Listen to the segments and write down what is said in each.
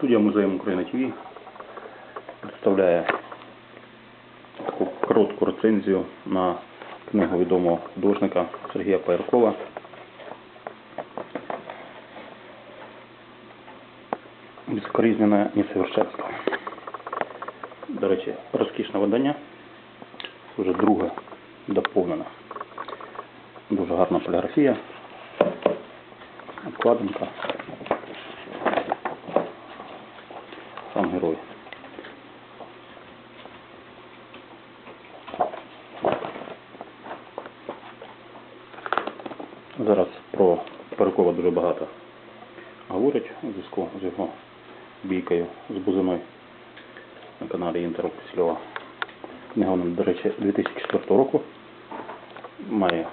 Студія музею України ТВ представляє таку коротку рецензію на книгу відомого художника Сергія Паяркова Безукоризненне несовершенство. До речі, розкішне видання. Вже друге доповнено. Дуже гарна поліграфія. Обкладинка. Сам герой. Зараз про Парикова дуже багато говорять у зв'язку з його бійкою з Бузиною на каналі Інтеру Кисельова. Книга, до речі, 2004 року. Має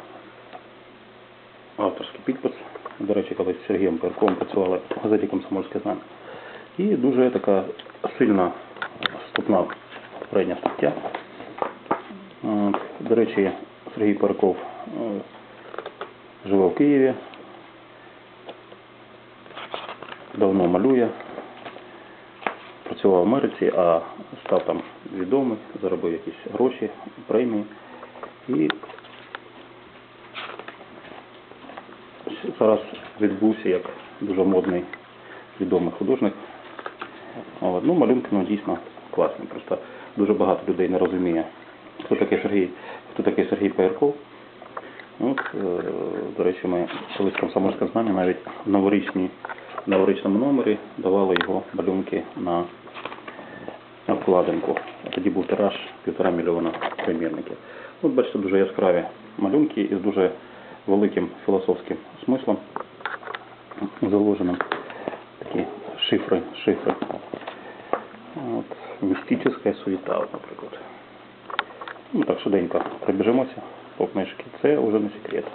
авторський підпис. До речі, колись з Сергієм Парковим працювали в газеті Комсомольське знання. І дуже така сильна вступна передня стаття. До речі, Сергій Парков е, живе в Києві, давно малює, працював в Америці, а став там відомий, заробив якісь гроші, премії. І зараз відбувся як дуже модний відомий художник. Ну, малюнки ну, дійсно класні. Просто дуже багато людей не розуміє, хто такий Сергій, хто такий Сергій Паярков. От, е, до речі, ми колись комсомольське знання навіть в новорічному номері давали його малюнки на обкладинку. А тоді був тираж півтора мільйона примірників. От бачите, дуже яскраві малюнки із дуже великим філософським смислом заложеним. Такі шифри, шифри. От, містична суєта, наприклад. Ну, так швиденько пробіжимося по книжці. Це вже не секрет.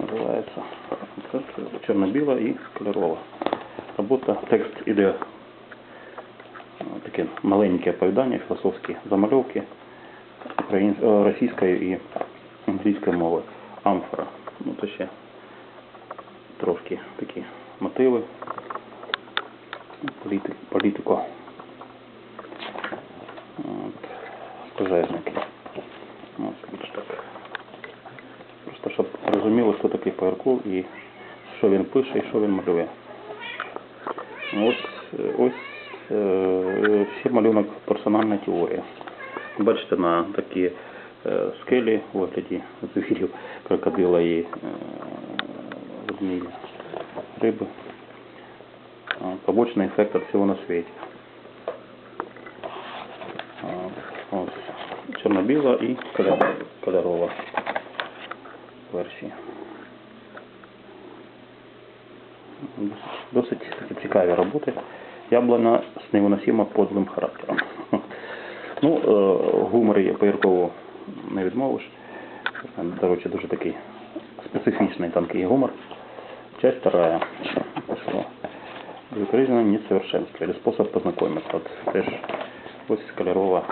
Називається чорно-біла і кольорова. Робота, текст іде е, таке маленьке оповідання, філософські замальовки е, російської і англійської мови. Амфора. Ну, то ще трошки такі мотиви. Політи... Політико. Пожежники. Ось так. Просто щоб розуміли, хто такий Паярков і що він пише і що він малює. От е, ось е, ще малюнок персональна теорія. Бачите, на такі е, скелі у вигляді звірів, крокодила і е, ведмідя, риби. Побочний ефект від всього на світі. Ось чорно-біла і кольорова версія. Досить, цікаві роботи. Яблуна з невиносимо подлим характером. Ну, е, гумор є Паяркову не відмовиш. До речі, дуже такий специфічний тонкий гумор. Часть вторая. Безукоризненно несовершенство или способ познайомитися. От теж ось кольорова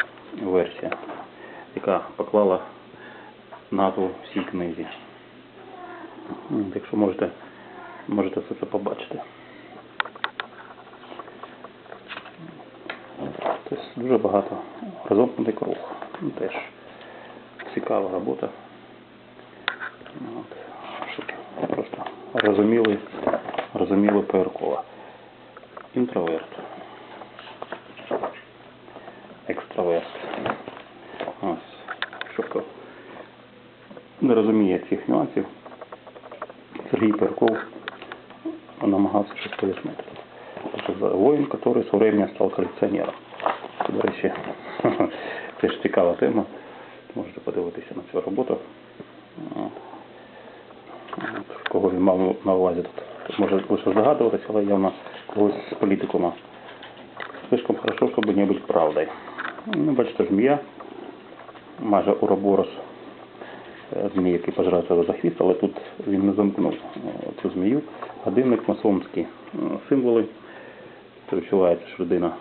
версія, яка поклала назву всій книзі. М, Так що можете, можете все це побачити. Тобто дуже багато розомкнутий круг. Ну, Теж цікава робота. От. Щоб просто розуміли, розуміли Паяркова. Інтроверт. Екстраверт. Ось. Щоб не розуміє цих нюансів, Сергій Паярков намагався щось пояснити. Воїн, який со временем став колекціонером. До речі, теж цікава тема. Можете подивитися на цю роботу. От. От, Кого він мав на увазі тут. Може лише здогадуватися, але явно когось з політикума. Слишком хорошо, щоб не бути правдою. Ну, бачите, змія, майже уроборос, змій, який себе за хвіст, але тут він не замкнув е, цю змію. Годинник, масонські е, символи. Це відчувається, що людина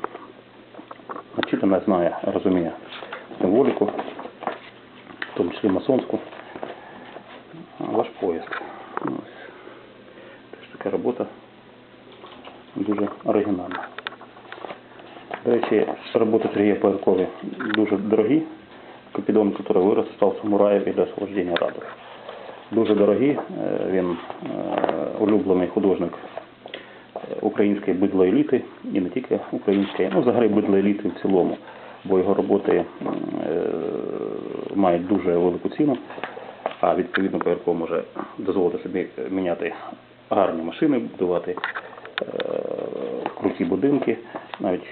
начитана, знає, розуміє символіку, в тому числі масонську. Ваш поїзд. Ось. Така робота дуже оригінальна. До речі, роботи Сергія Пояркові дуже дорогі. Купідон, який вирос, став самураєм і для освобождення радов. Дуже дорогі. Е, Він е, улюблений художник е, української бидлоеліти, і не тільки української, ну взагалі бидлоеліти в цілому, бо його роботи мають дуже велику ціну, а відповідно Поярков може дозволити собі міняти гарні машини, будувати круті будинки. Навіть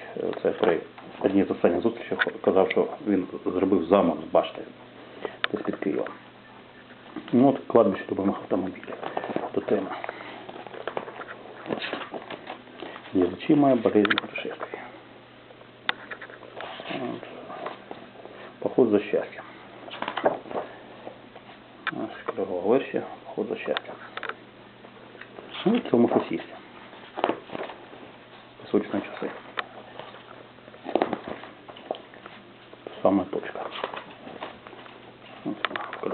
це при одній з останніх зустрічей казав, що він зробив замок з башти десь під Києвом. Ну от кладбище любимих автомобілів до теми. Неизлечимая болезнь путешествий. Вот. Поход за счастьем. Ось версія. Поход за счастьем. Ну, в цьому щось є. Часи.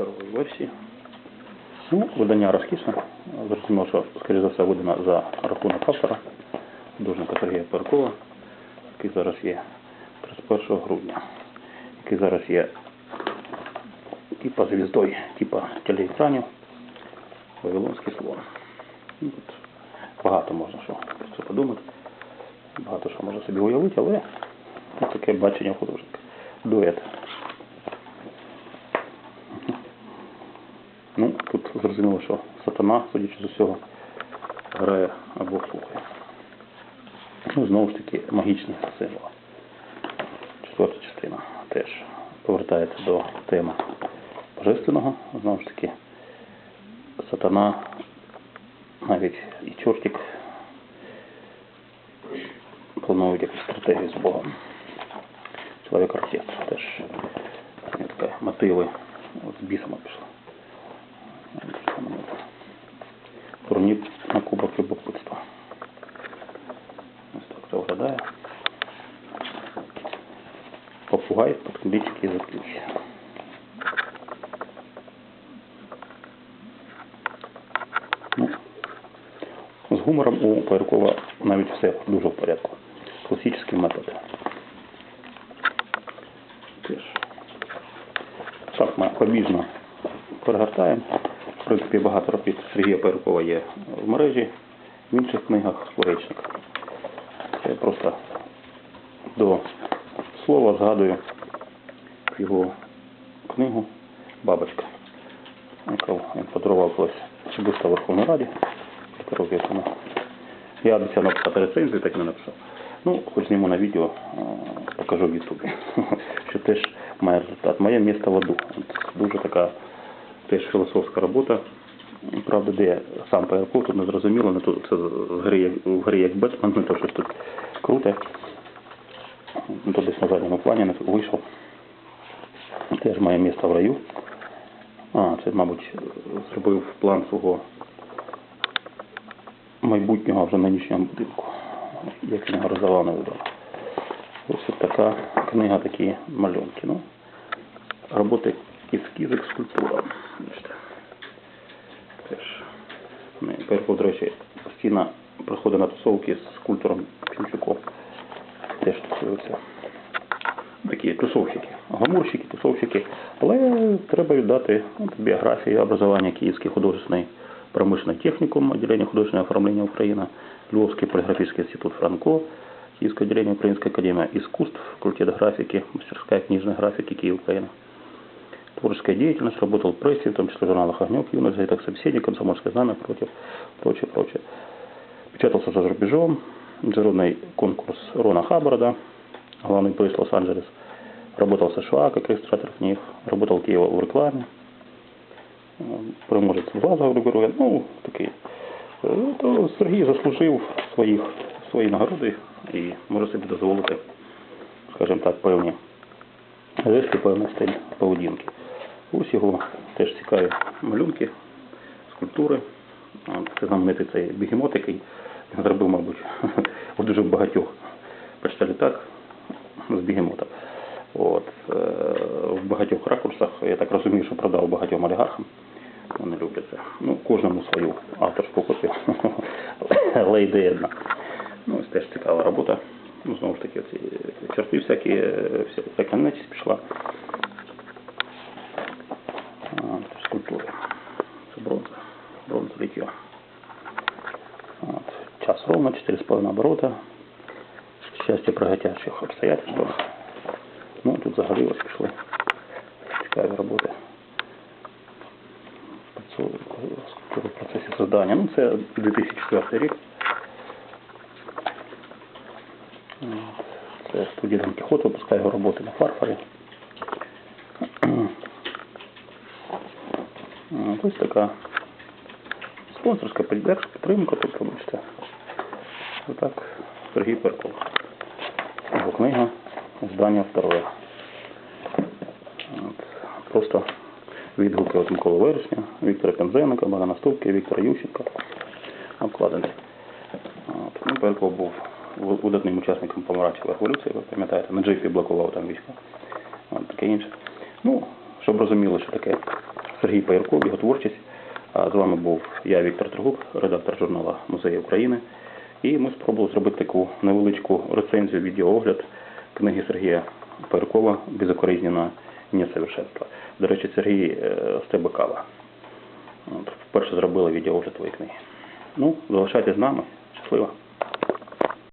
В версії. Ну, видання розкішне. Зрозуміло, що, скоріше за все, видано за рахунок автора, художника Сергія Перкова, який зараз є 31 грудня, який зараз є типа звіздою, типа телеекранів, Вавилонський слон. Ну, тут багато можна що про це подумати, багато що можна собі уявити, але таке бачення художника. Дует. Ну, тут зрозуміло, що сатана, судячи з усього, грає або слухає. Ну, знову ж таки, магічні символи. Четверта частина теж повертається до теми божественного. Знову ж таки, сатана, навіть і чортик планують якусь стратегію з Богом. Чоловік артист теж мотиви от з бісами пішли. Турнір на Кубок любопитства. Ось так це виглядає. Попугай, подключик і заключ. Ну, з гумором у Пайркова навіть все дуже в порядку. Класичний метод. Так, ми побіжно перегортаємо. В принципі, багато робіт Сергія Пайркова є в мережі, в інших книгах Лоречника. Це просто до слова згадую його книгу Бабочка, яку він подарував колись особисто в Верховній Раді років тому. Я обіцяв написати рецензію, так і не написав. Ну, хоч зніму на відео, покажу в Ютубі, що теж має результат. Моє місто в аду. Дуже така теж філософська робота. Правда, де сам Пайрков, тут не зрозуміло, не то це в грі, в грі як Бетмен, не то щось тут круте. То десь на задньому плані вийшов. Теж має місто в раю. А, це, мабуть, зробив план свого майбутнього вже нинішнього будинку. Його роздавав, не видав. Ось така книга, такі малюнки. Ну, роботи ескізик скульптура. Теж. Ми, до речі, постійно приходить на тусовки з скульптором Пінчуком. Теж тусуються Такі тусовщики, гламурщики, тусовщики. Але треба віддати от, біографії образування Київський художественный промышленный техникум, отделение художественного оформления Украина, Львовский полиграфический институт Франко, Киевское отделение Украинской академии искусств, факультет графики, мастерская книжной графики Киев, Украина. Творческая деятельность, работал в прессе, в том числе в журналах «Огнек», «Юность», газетах «Собеседник», «Комсомольское знамя», «Против», прочее, прочее. Печатался за рубежом, международный конкурс Рона Хаббарда, главный приз Лос-Анджелес. Работал в США как иллюстратор книг, работал в Киеве в рекламе, переможець Глаза, грубо говоря, ну, такий. То Сергій заслужив своїх, свої нагороди і може собі дозволити, скажімо так, певні жести, певний стиль поведінки. Ось його теж цікаві малюнки, скульптури. Це знаменитий цей бігемот, який він зробив, мабуть, у дуже багатьох почталі так, з бігемота. От, е, в багатьох ракурсах, я так розумію, що продав багатьом олігархам. Вони люблять це. Ну, кожному свою авторську копію. Але ідея одна. Ну, ось теж цікава робота. Ну, знову ж таки ці черти всякі, е, вся, всяка нечість пішла. Скульптури. Це бронза. Бронза літьо. Час ровно, 4,5 оборота. Щастя при гатячих обстоятельствах. Ну, тут взагалі ось пішли. Цікаві роботи. В процесі создання. Ну, це 2004 рік. Це студія Дон Кіхот випускає роботи на фарфорі. Ось така спонсорська підтримка, тобто, бачите. Отак Сергій Перков. Його книга «Здання второе». От. Просто відгуки от Миколи Вересня, Віктора Пензеника, Богдана Ступки, Віктора Ющенка. Обкладений. От. Ну, Перков був видатним учасником помаранчевої революції, ви пам'ятаєте, на джипі блокував там війська. От, таке інше. Ну, щоб розуміли, що таке Сергій Паєрков, його творчість. З вами був я, Віктор Трегуб, редактор журналу Музеї України. І ми спробували зробити таку невеличку рецензію, відеоогляд книги Сергія Перкова Безукоризнена несовершенство». До речі, Сергій е, з тебе кава. От, вперше зробили відеоогляд твоєї книги. Ну, залишайтесь з нами. Щасливо.